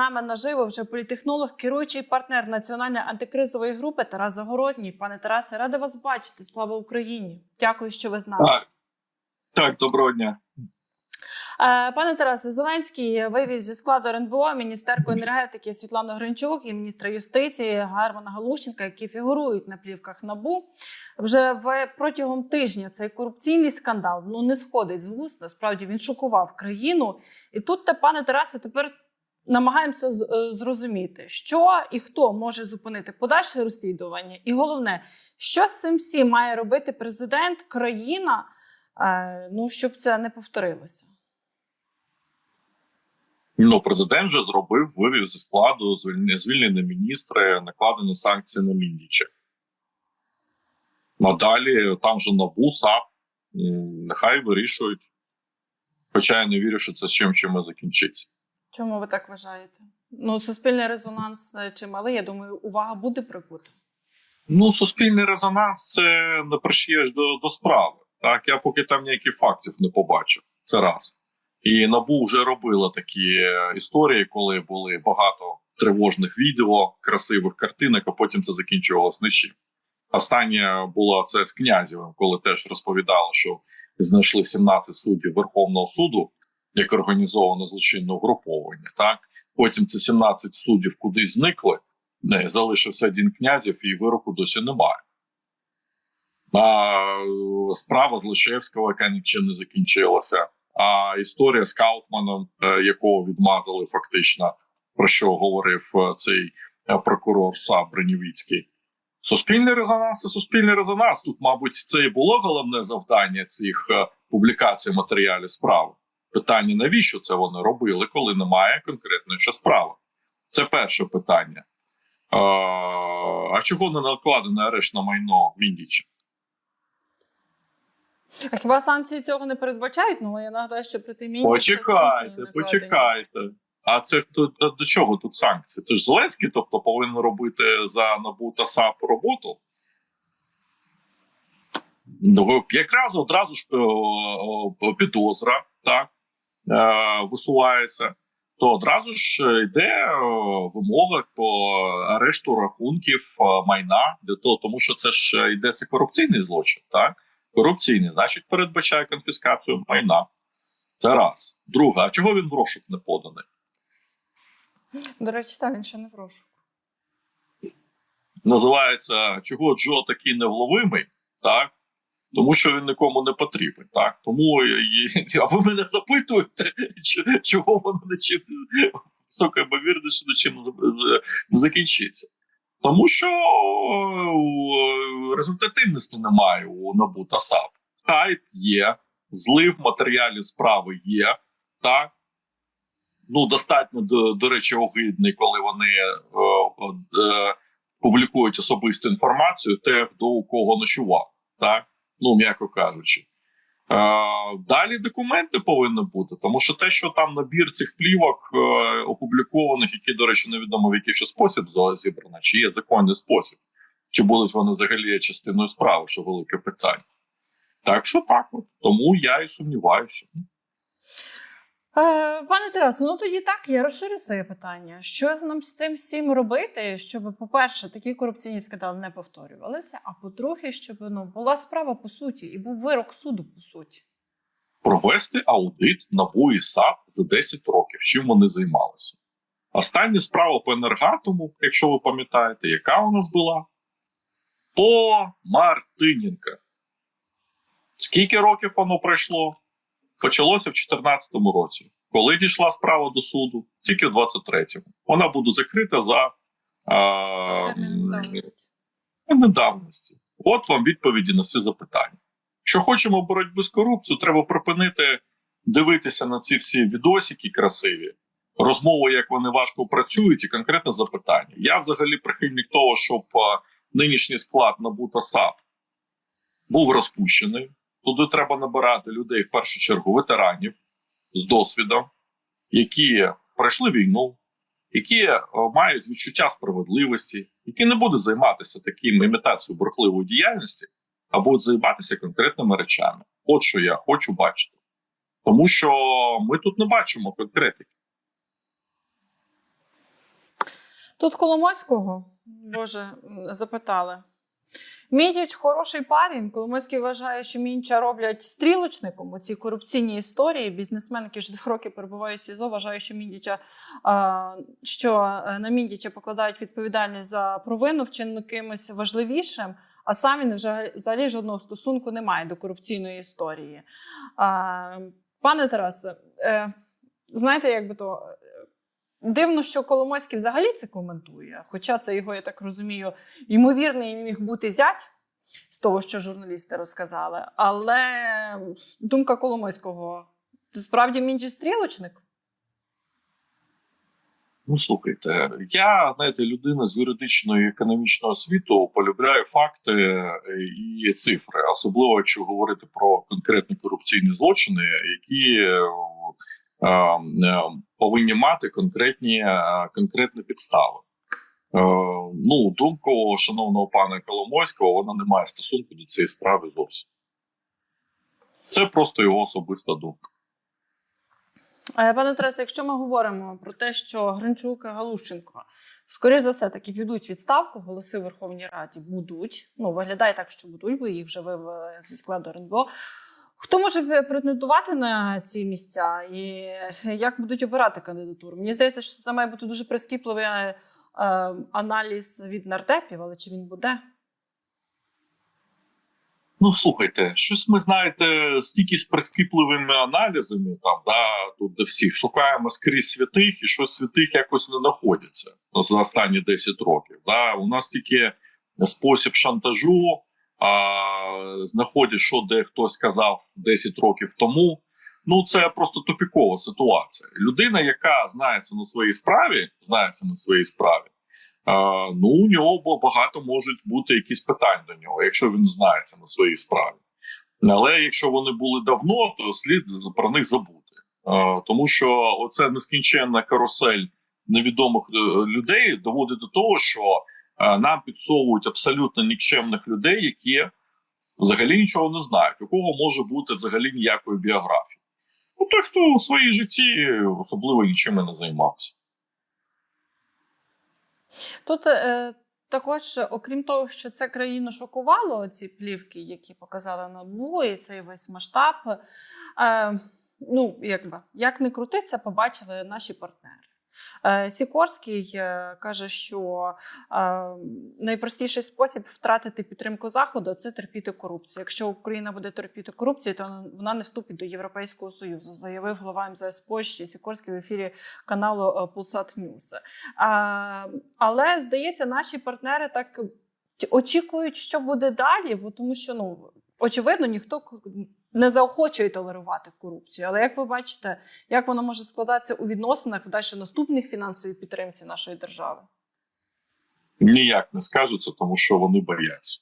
нами наживо вже політехнолог, керуючий партнер національної антикризової групи Тарас Загородній. Пане Тарасе, рада вас бачити. Слава Україні! Дякую, що ви з нами. Так, так, доброго дня. Е, Пане Тарасе, Зеленський вивів зі складу РНБО міністерку енергетики Світлану Гринчук і міністра юстиції Гармана Галущенка, які фігурують на плівках набу. Вже в протягом тижня цей корупційний скандал ну не сходить з вуст. Насправді він шокував країну. І тут, та, пане Тарасе, тепер намагаємося е, зрозуміти, що і хто може зупинити подальше розслідування, і головне, що з цим всім має робити президент, країна, е, ну щоб це не повторилося. Ну, президент вже зробив, вивів зі складу звільнені, міністри, накладені санкції на Міндіча. Надалі там же НАБУ, САП, нехай вирішують. Хоча я не вірю, що це з чим чим закінчиться. Чому ви так вважаєте? Ну, суспільний резонанс е, чималий. Я думаю, увага буде прикута. Ну, суспільний резонанс це не пришиєш до, до справи. Так, я поки там ніяких фактів не побачив. Це раз. І НАБУ вже робила такі е, історії, коли були багато тривожних відео, красивих картинок, а потім це закінчувалось нічим. Останнє було це з князєвим, коли теж розповідали, що знайшли 17 суддів Верховного суду як організоване злочинне угруповання. Так потім ці 17 суддів кудись зникли. Не, залишився один князів, і вироку досі немає. А справа з Лишевського, яка нічим не закінчилася. А історія з Кауфманом, е, якого відмазали фактично, про що говорив е, цей е, прокурор САП Бронєвіцький. Суспільний резонанс це суспільний резонанс. Тут, мабуть, це і було головне завдання цих публікацій матеріалів справи. Питання, навіщо це вони робили, коли немає конкретної ще справи? Це перше питання. А, а чого не накладений арешт на майно Міндіча? А хіба санкції цього не передбачають? Ну я нагадаю, що проти міні Почекайте, почекайте. А це до, до чого тут санкції? Це ж Зеленський, тобто повинен робити за НАБУ та САП роботу. Ну, якраз одразу ж о, о, підозра так, е, висувається, то одразу ж йде вимога по арешту рахунків е, майна для того, тому що це ж йдеться корупційний злочин. Так? Корупційний, значить, передбачає конфіскацію майна. Це раз. Друге, а чого він в розшук не поданий? До речі, так, він ще не в прошу. Називається чого Джо такий невловимий, так? Тому що він нікому не потрібен. Так? Тому і- а ви мене запитуєте, чого воно нічим висока ймовірність, що нічим не не закінчиться. Тому що результативності немає у НАБУ та САП. Хайп є, злив матеріалів справи є, так? Ну, достатньо, до, до речі, огидний, коли вони е, е, публікують особисту інформацію, те, хто у кого ночував, так? Ну, м'яко кажучи. Е, далі документи повинні бути, тому що те, що там набір цих плівок е, опублікованих, які, до речі, невідомо в який ще спосіб зібрано, чи є законний спосіб, чи будуть вони взагалі частиною справи, що велике питання. Так що так, от. тому я і сумніваюся. Е, пане Тарасе, ну тоді так, я розширю своє питання. Що нам з цим всім робити, щоб, по-перше, такі корупційні скандали не повторювалися, а по-друге, щоб ну, була справа по суті і був вирок суду по суті. провести аудит і САП за 10 років, чим вони займалися. Остання справа по енергатому, якщо ви пам'ятаєте, яка у нас була? По Мартиненка. Скільки років воно пройшло? Почалося в 2014 році. Коли дійшла справа до суду? Тільки в 23-му. Вона буде закрита за давності. недавності. От вам відповіді на всі запитання. Що хочемо боротьби з корупцією, треба припинити дивитися на ці всі відосики красиві, розмови, як вони важко працюють, і конкретне запитання. Я взагалі прихильник того, щоб нинішній склад НАБУ та САП був розпущений. Туди треба набирати людей в першу чергу ветеранів з досвідом, які пройшли війну, які е, мають відчуття справедливості, які не будуть займатися таким імітацією бурхливої діяльності, а будуть займатися конкретними речами. От що я хочу бачити. Тому що ми тут не бачимо конкретики. Тут Коломойського, Боже, запитали. Мідіч хороший парень. Коломойський вважає, що Мінча роблять стрілочником у цій корупційній історії. Бізнесмен, який вже два роки перебуває в СІЗО, вважає, що Міндіча що е, на Міндіча покладають відповідальність за провину вчинену кимось важливішим, а сам він вже взагалі жодного стосунку не має до корупційної історії. Пане Тарасе, е, знаєте, як би то. Дивно, що Коломойський взагалі це коментує. Хоча це його, я так розумію, ймовірний міг бути зять з того, що журналісти розказали. Але думка Коломойського справді Мінджі стрілочник? Ну, слухайте, я знаєте, людина з юридичної економічного освіту полюбляю факти е, і цифри, особливо якщо говорити про конкретні корупційні злочини, які е, е, повинні мати конкретні, е, конкретні підстави. Е, ну, думку шановного пана Коломойського, вона не має стосунку до цієї справи зовсім. Це просто його особиста думка. Е, Пане Тарасе, якщо ми говоримо про те, що Гринчук і Галущенко, скоріш за все, таки підуть відставку, голоси в Верховній Раді будуть. Ну, виглядає так, що будуть, бо їх вже вивели зі складу РНБО. Хто може претендувати на ці місця і як будуть обирати кандидатуру? Мені здається, що це має бути дуже прискіпливий е, аналіз від нардепів, але чи він буде? Ну, слухайте, щось ми знаєте, стільки з прискіпливими аналізами, там да тут де всі шукаємо скрізь святих, і щось святих якось не знаходяться за останні 10 років. Да? У нас тільки спосіб шантажу, знаходять, що де хтось сказав 10 років тому. Ну, це просто тупікова ситуація. Людина, яка знається на своїй справі, знається на своїй справі. Ну, у нього багато можуть бути якісь питання до нього, якщо він знається на своїй справі. Але якщо вони були давно, то слід про них забути. Тому що оце нескінченна карусель невідомих е, людей доводить до того, що нам підсовують абсолютно нікчемних людей, які взагалі нічого не знають, у кого може бути взагалі ніякої біографії. Ну, той, хто у своїй житті особливо нічим не займався. Тут е, також, окрім того, що це країну шокувало, ці плівки, які показали НАБУ, і цей весь масштаб. Е, ну, якби, як не крути, це побачили наші партнери. Е, Сікорський е, каже, що е, найпростіший спосіб втратити підтримку Заходу це терпіти корупцію. Якщо Україна буде терпіти корупцію, то вона не вступить до Європейського Союзу, заявив голова МЗС Польщі Сікорський в ефірі каналу Пулсат Ньюс. Але здається, наші партнери так очікують, що буде далі, бо тому що ну очевидно ніхто не заохочує толерувати корупцію. Але як ви бачите, як воно може складатися у відносинах в далі наступних фінансовій підтримці нашої держави? Ніяк не скажуться, тому що вони бояться.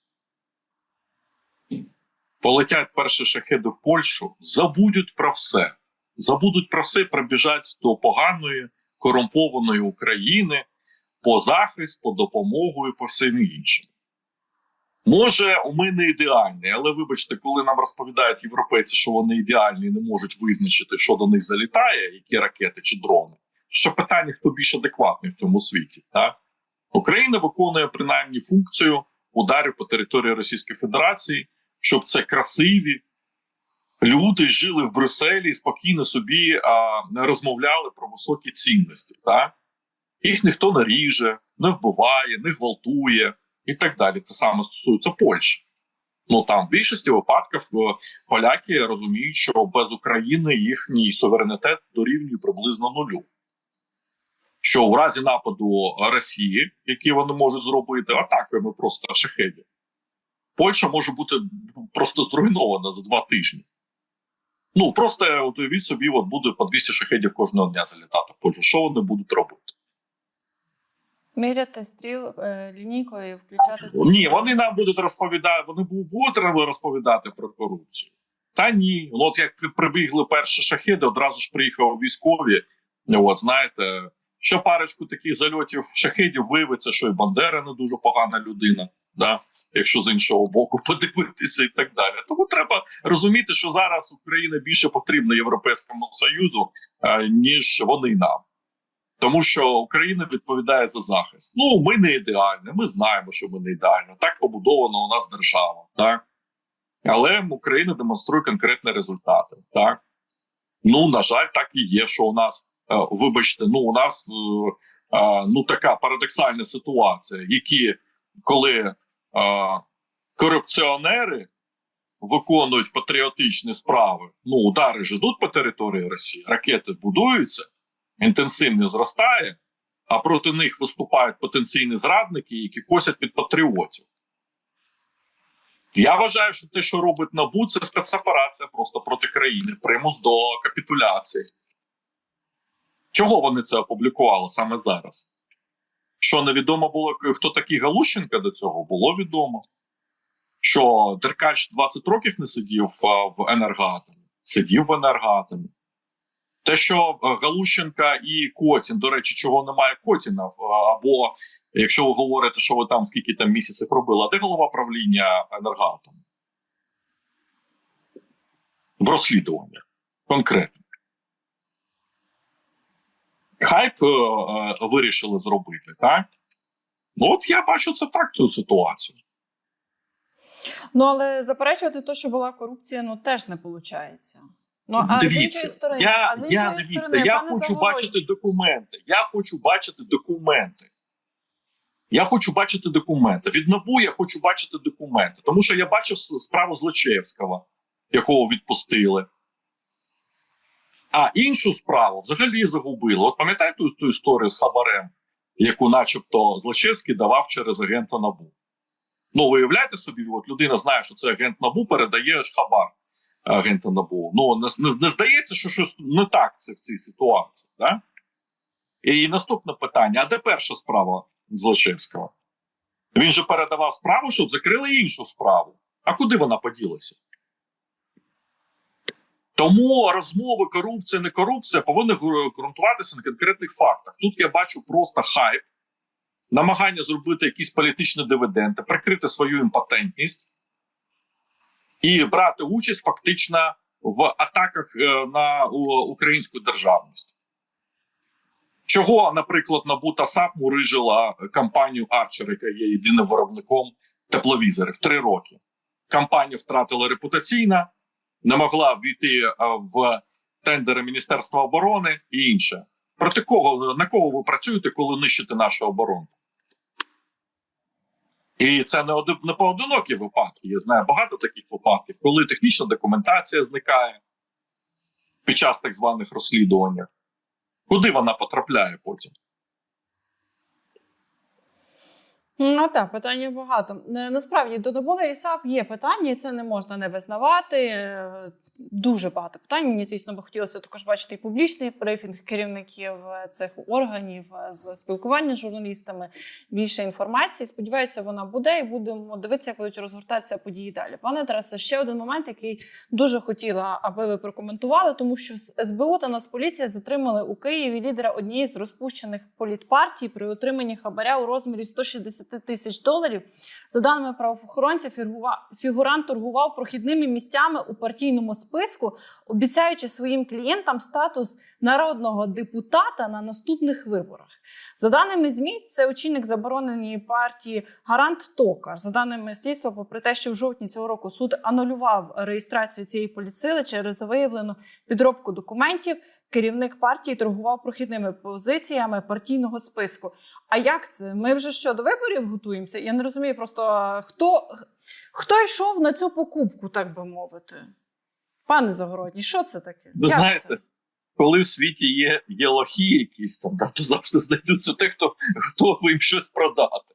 Полетять перші шахеди в Польщу, забудуть про все. Забудуть про все, прибіжать до поганої, корумпованої України по захист, по допомогу і по всім іншому. Може, ми не ідеальні, але вибачте, коли нам розповідають європейці, що вони ідеальні і не можуть визначити, що до них залітає, які ракети чи дрони. Що питання, хто більш адекватний в цьому світі? Так? Україна виконує принаймні функцію ударів по території Російської Федерації, щоб це красиві люди жили в Брюсселі і спокійно собі а, розмовляли про високі цінності. Так? Їх ніхто не ріже, не вбиває, не гвалтує і так далі. Це саме стосується Польщі. Ну там в більшості випадків поляки розуміють, що без України їхній суверенітет дорівнює приблизно нулю. Що у разі нападу Росії, який вони можуть зробити, атакуємо просто шахедів, Польща може бути просто зруйнована за два тижні. Ну просто от уявіть собі, от буде по 200 шахедів кожного дня залітати в Польщу. Що вони будуть робити? Міряти стріл е, лінійкою і включати свій... Ні, вони нам будуть розповідати, вони будуть розповідати про корупцію. Та ні. Ну, От як прибігли перші шахеди, одразу ж приїхали військові. От знаєте, що парочку таких зальотів шахедів виявиться, що і Бандера не дуже погана людина, да? якщо з іншого боку подивитися і так далі. Тому треба розуміти, що зараз Україна більше потрібна Європейському Союзу, ніж вони нам. Тому що Україна відповідає за захист. Ну, ми не ідеальні, ми знаємо, що ми не ідеально. Так побудована у нас держава. Так? Але Україна демонструє конкретні результати. Так? Ну, на жаль, так і є, що у нас, е, вибачте, ну, у нас е, е, ну, така парадоксальна ситуація, які, коли корупціонери виконують патріотичні справи, ну, удари ж ідуть по території Росії, ракети будуються, інтенсивно зростає, а проти них виступають потенційні зрадники, які косять під патріотів. Я вважаю, що те, що робить НАБУ, це спецоперація просто проти країни, примус до капітуляції. Чого вони це опублікували саме зараз? Що невідомо було, хто такий Галущенко до цього, було відомо. Що Деркач 20 років не сидів в енергоатомі, сидів в енергоатомі. Те, що е, Галущенка і Котін, до речі, чого немає Котіна, в- або якщо ви говорите, що ви там скільки там місяців робили, а де голова правління енергоатому? В розслідуваннях конкретно. Хайп е, е, вирішили зробити, так? Ну, от я бачу це так, цю ситуацію. Ну але заперечувати те, що була корупція, ну теж не виходить. Ну а з іншої сторони, я, а з я, дивіться, сторони, я хочу Загородній, бачити документи. Я хочу бачити документи. Я хочу бачити документи. Від НАБУ я хочу бачити документи. Тому що я бачив справу Злочевського, якого відпустили. А іншу справу взагалі загубили. От пам'ятаєте ту, ту історію з хабарем, яку, начебто, Злочевський давав через агента НАБУ. Ну, уявляєте собі, от людина знає, що це агент НАБУ, передає хабар агента НАБУ. Ну не, не, здається, що щось не так це в цій ситуації. Да? І наступне питання: а де перша справа Злочевського? Він же передавав справу, щоб закрили іншу справу. А куди вона поділася? Тому розмови корупція, не корупція повинні ґрунтуватися на конкретних фактах. Тут я бачу просто хайп, намагання зробити якісь політичні дивіденди, прикрити свою імпотентність і брати участь фактично в атаках е, на українську державність. Чого, наприклад, НАБУ та САП мурижила компанію Арчер, яка є єдиним виробником тепловізорів три роки. Компанія втратила репутаційно, не могла війти е, в тендери Міністерства оборони і інше. Проти кого на кого ви працюєте, коли нищите нашу оборону? І це не один не поодинокі випадки. Я знаю багато таких випадків, коли технічна документація зникає під час так званих розслідувань. Куди вона потрапляє потім? Ну так, питання багато. Е, Насправді до і САП є питання, і це не можна не визнавати. Е, Дуже багато питань. Мені, звісно, би хотілося також бачити і публічний брифінг керівників е, цих органів з спілкування з журналістами. Більше інформації. Сподіваюся, вона буде, і будемо дивитися, як будуть розгортатися події далі. Пане Тарасе, ще один момент, який дуже хотіла, аби ви прокоментували, тому що СБУ та Нацполіція затримали у Києві лідера однієї з розпущених політпартій при отриманні хабаря у розмірі 160 тисяч доларів. За даними правоохоронців, фігува- фігурант торгував прохідними місцями у партійному списку, обіцяючи своїм клієнтам статус народного депутата на наступних виборах. За даними ЗМІ, це очільник забороненої партії Гарант Токар. За даними слідства, попри те, що в жовтні цього року суд анулював реєстрацію цієї поліцили через виявлену підробку документів, керівник партії торгував прохідними позиціями партійного списку. А як це? Ми вже що до виборів готуємося? Я не розумію просто хто, хто йшов на цю покупку, так би мовити. Пане Загородній, що це таке? Ви Як знаєте, це? коли в світі є, є лохи якісь там, да, то завжди знайдуться те, хто готовий їм щось продати.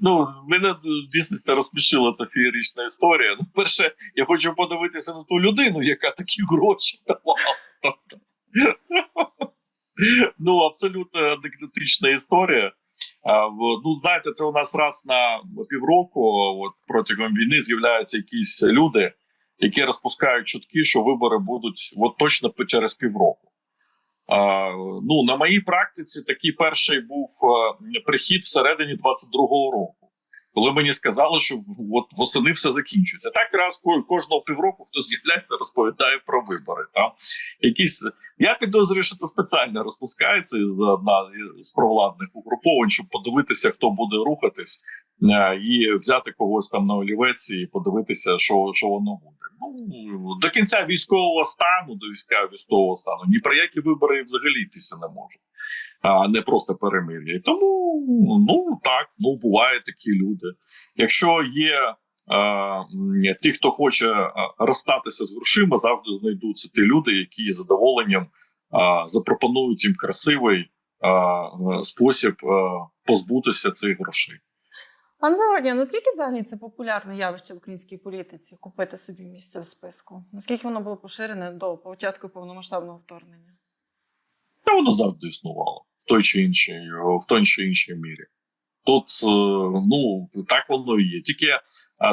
Ну, мене дійсно розсмішила ця феєрична історія. Ну, перше, я хочу подивитися на ту людину, яка такі гроші давала. Ну, абсолютно анекдотична історія. Ну, знаєте, це у нас раз на півроку, от протягом війни, з'являються якісь люди, які розпускають чутки, що вибори будуть от точно через півроку. А, ну, на моїй практиці такий перший був е, прихід всередині 22-го року. Коли мені сказали, що от восени все закінчується. Так раз ко- кожного півроку хтось з'являється, розповідає про вибори. Там якісь я підозрюю, що це спеціально розпускається одна з провладних угруповань, щоб подивитися, хто буде рухатись, е, і взяти когось там на олівець і подивитися, що, що воно буде. Ну до кінця військового стану, до війська військового стану, ні про які вибори взагалі йтися не можуть, а не просто перемир'я. Тому ну так, ну бувають такі люди. Якщо є ті, хто хоче розстатися з грошима, завжди знайдуться ті люди, які з задоволенням запропонують їм красивий спосіб позбутися цих грошей. Пане Загородній, а наскільки взагалі це популярне явище в українській політиці купити собі місце в списку? Наскільки воно було поширене до початку повномасштабного вторгнення? Та воно завжди існувало в той чи іншій, в той чи іншій мірі. Тут е, ну так воно і є. Тільки е,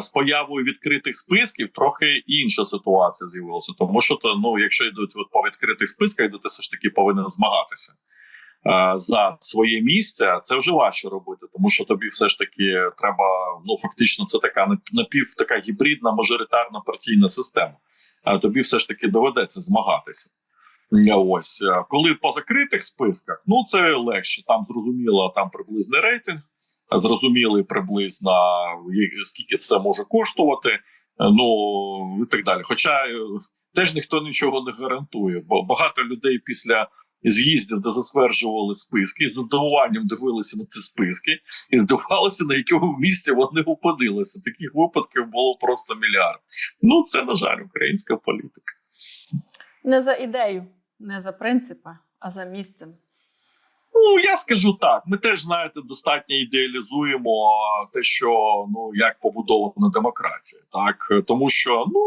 з появою відкритих списків трохи інша ситуація з'явилася. Тому що то, ну, якщо йдуть от по відкритих списках, то ти все ж таки повинен змагатися е, за своє місце. Це вже важче робити, тому що тобі все ж таки треба. Ну фактично, це така нап- напів така гібридна мажоритарна партійна система. Тобі все ж таки доведеться змагатися. Ось е, коли по закритих списках, ну це легше. Там зрозуміло, там приблизний рейтинг, зрозумілий приблизно скільки це може коштувати. е, Ну і так далі. Хоча е, теж ніхто нічого не гарантує, бо багато людей після з'їздів, де затверджували списки, з здивуванням дивилися на ці списки і здивувалися, на якому місці вони опинилися. Таких випадків було просто мільярд. Ну це на жаль, українська політика. Не за ідею, не за принципи, а за місцем. Ну я скажу так. Ми теж знаєте, достатньо ідеалізуємо те, що ну як побудована демократія, так тому що ну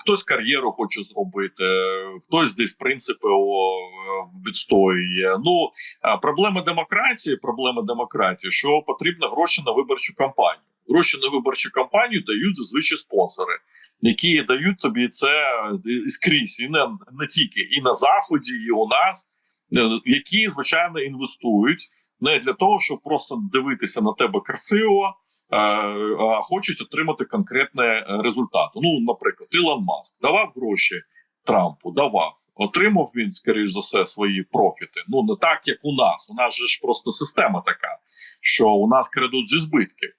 хтось кар'єру хоче зробити, хтось десь принципи відстоює. Ну проблема демократії, проблема демократії, що потрібно гроші на виборчу кампанію. Гроші на виборчу кампанію дають зазвичай спонсори, які дають тобі це і скрізь, і не, не тільки і на заході, і у нас. Е, які звичайно інвестують не для того, щоб просто дивитися на тебе красиво, е, а хочуть отримати конкретний е, результат. Ну, наприклад, Ілон Маск давав гроші Трампу, давав, отримав він, скоріш за все, свої профіти. Ну не так, як у нас. У нас же ж просто система така, що у нас крадуть зі збитків.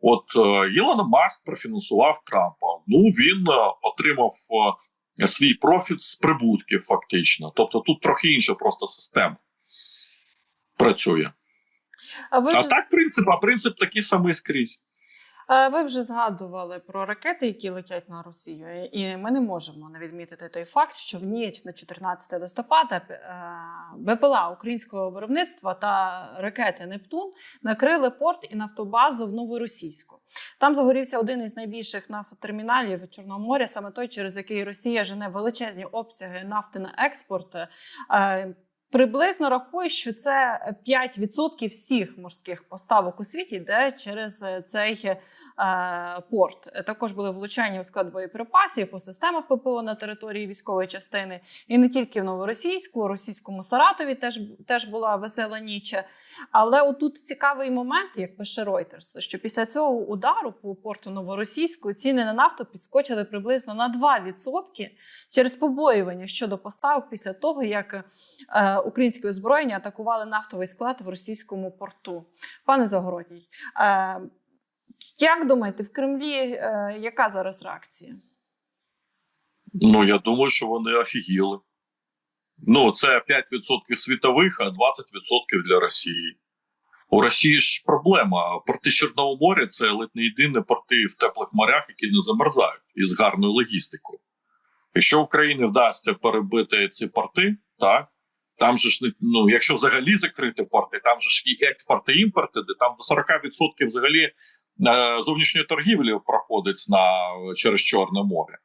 От е, Ілон Маск профінансував Трампа. Ну він е, отримав. е, свій профіт з прибутків, фактично. Тобто тут трохи інша просто система працює. А ви А так принцип, а принцип такий самий скрізь. Е, ви вже згадували про ракети, які летять на Росію, і ми не можемо не відмітити той факт, що в ніч на 14 листопада е, БПЛА українського виробництва та ракети Нептун накрили порт і нафтобазу в Новоросійську. Там загорівся один із найбільших нафтотерміналів Чорного моря, саме той, через який Росія жене величезні обсяги нафти на експорт. Е, Приблизно рахує, що це 5% всіх морських поставок у світі йде через е, цей е, порт. Е, Також були влучання у склад боєприпасів по системах ППО на території військової частини, і не тільки в Новоросійську, російському Саратові теж теж була весела ніч. Але отут цікавий момент, як пише Reuters, що після цього удару по порту Новоросійську ціни на нафту підскочили приблизно на 2% через побоювання щодо поставок після того, як е, українське озброєння атакували нафтовий склад в російському порту. Пане Загородній, е, як думаєте, в Кремлі е, яка зараз реакція? Ну я думаю, що вони офігіли. Ну, це 5% світових, а 20% для Росії. У Росії ж проблема. Порти Чорного моря це ледь не єдині порти в теплих морях, які не замерзають із гарною логістикою. Якщо Україні вдасться перебити ці порти, так там же ж не ну, якщо взагалі закрити порти, там же ж і експорт і імпорт, де там до 40% взагалі е, зовнішньої торгівлі проходить на через Чорне море.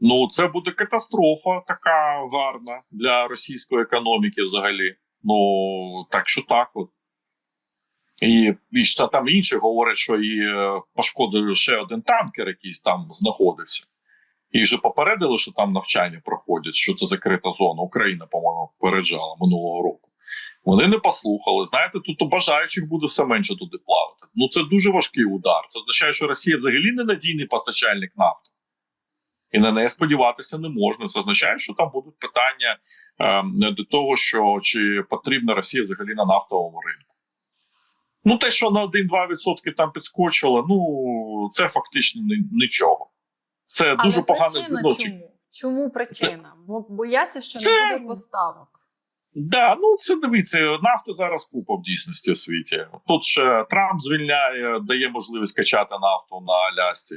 Ну, це буде катастрофа така гарна для російської економіки взагалі. Ну, так що так от. І, і ще там інші говорять, що і е, пошкодили ще один танкер, якийсь там знаходиться. І вже попередили, що там навчання проходять, що це закрита зона. Україна, по-моєму, попереджала минулого року. Вони не послухали. Знаєте, тут бажаючих буде все менше туди плавати. Ну це дуже важкий удар. Це означає, що Росія взагалі ненадійний постачальник нафти. І на неї сподіватися не можна. Це означає, що там будуть питання е, до того, що чи потрібна Росія взагалі на нафтовому ринку. Ну, те, що на 1-2% там підскочило, ну це фактично нічого. Це дуже Але погане поганий ну, чому? Чому причина? Бо бояться, що Це- не буде поставок. Да, ну це дивіться, нафту зараз купа в дійсності у світі. Тут ще Трамп звільняє, дає можливість качати нафту на Алясці.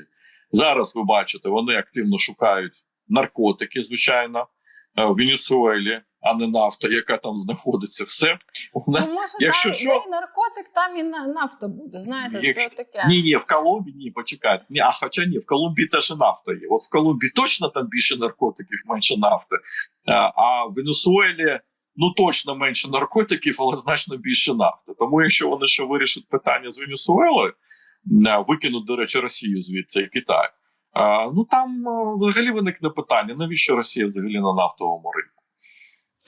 Зараз ви бачите, вони активно шукають наркотики, звичайно, е, в Венесуелі, а не нафта, яка там знаходиться. Все у нас ну, може, якщо та, що- і наркотик, там і нафта буде. Знаєте, Якщо- це таке. Ні, ні, в Колумбії ні, почекайте. Ні, а хоча ні, в Колумбії теж нафта є. От в Колумбії точно там більше наркотиків, менше нафти. А, а в Венесуелі ну точно менше наркотиків, але значно більше нафти. Тому якщо вони ще вирішать питання з Венесуелою, е, викинуть, до речі, Росію звідси і Китай. а, Ну там е, взагалі виникне питання: навіщо Росія взагалі на нафтовому ринку?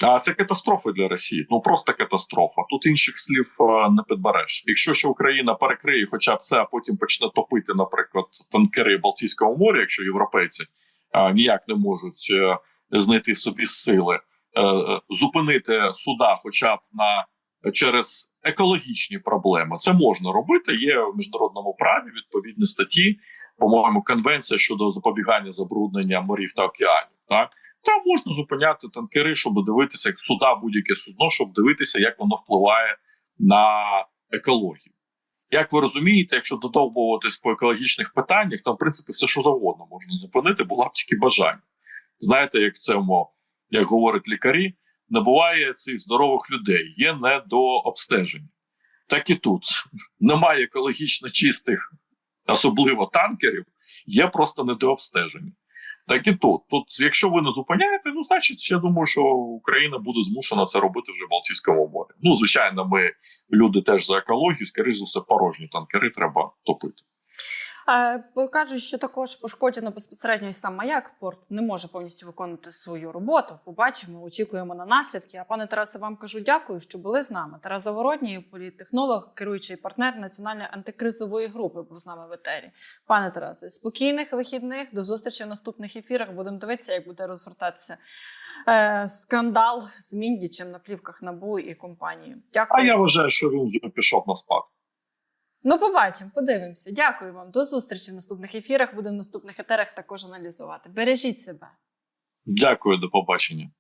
А це катастрофа для Росії. Ну просто катастрофа. Тут інших слів е, не підбереш. Якщо ще Україна перекриє, хоча б це, а потім почне топити, наприклад, танкери Балтійського моря, якщо європейці е, ніяк не можуть е, знайти собі сили, е, зупинити суда, хоча б на через екологічні проблеми, це можна робити. Є в міжнародному праві відповідні статті. По-моєму, конвенція щодо запобігання забруднення морів та океанів. Так там можна зупиняти танкери, щоб дивитися як суда, будь-яке судно, щоб дивитися, як воно впливає на екологію. Як ви розумієте, якщо додовбуватись по екологічних питаннях, там в принципі все що завгодно можна зупинити, була б тільки бажання. Знаєте, як цьому, як говорять лікарі, не буває цих здорових людей, є недообстеження. Так і тут немає екологічно чистих, особливо танкерів, є просто недообстеження. Так і тут. Тут, якщо ви не зупиняєте, ну значить, я думаю, що Україна буде змушена це робити вже в Балтійському морі. Ну, звичайно, ми люди теж за екологію, скоріш за все, порожні танкери треба топити. Кажуть, що також пошкоджено безпосередньо і сам маяк. Порт не може повністю виконувати свою роботу. Побачимо, очікуємо на наслідки. А пане Тарасе, вам кажу дякую, що були з нами. Тарас Заворотній, політтехнолог, керуючий партнер національної антикризової групи, був з нами в етері. Пане Тарасе, спокійних вихідних. До зустрічі в наступних ефірах. Будемо дивитися, як буде розгортатися е, скандал з Міндічем на плівках НАБУ і компанії. Дякую. А я вважаю, що він вже пішов на спад. Ну, побачимо, подивимося. Дякую вам. До зустрічі в наступних ефірах. Будемо в наступних етерах також аналізувати. Бережіть себе. Дякую, до побачення.